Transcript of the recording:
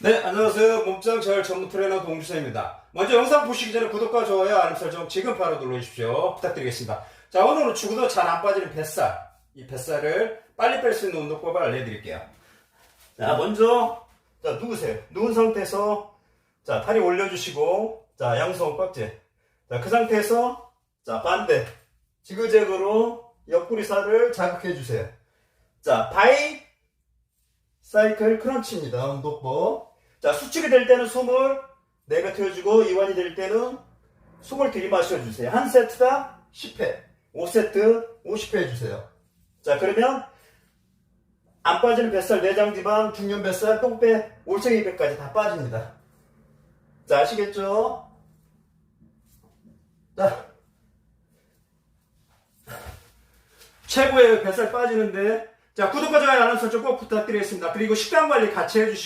네, 안녕하세요. 몸짱 잘 전문 트레이너 동주선입니다. 먼저 영상 보시기 전에 구독과 좋아요, 알림 설정 지금 바로 눌러주십시오. 부탁드리겠습니다. 자, 오늘은 죽어도 잘 안 빠지는 뱃살. 이 뱃살을 빨리 뺄 수 있는 운동법을 알려드릴게요. 자, 먼저, 자, 누우세요. 누운 상태에서, 자, 다리 올려주시고, 자, 양손 꽉재. 자, 그 상태에서, 자, 반대. 지그재그로 옆구리살을 자극해주세요. 자, 바이, 사이클 크런치입니다. 운동법. 자, 수축이 될 때는 숨을 내뱉어주고, 이완이 될 때는 숨을 들이마셔 주세요. 한 세트당 10회, 5세트 50회 해주세요. 자, 그러면 안 빠지는 뱃살, 내장 지방, 중년 뱃살, 똥배, 올챙이 배까지 다 빠집니다. 자, 아시겠죠? 자. 최고의 뱃살 빠지는데, 자, 구독과 좋아요, 알람 설정 꼭 부탁드리겠습니다. 그리고 식단 관리 같이 해주시고,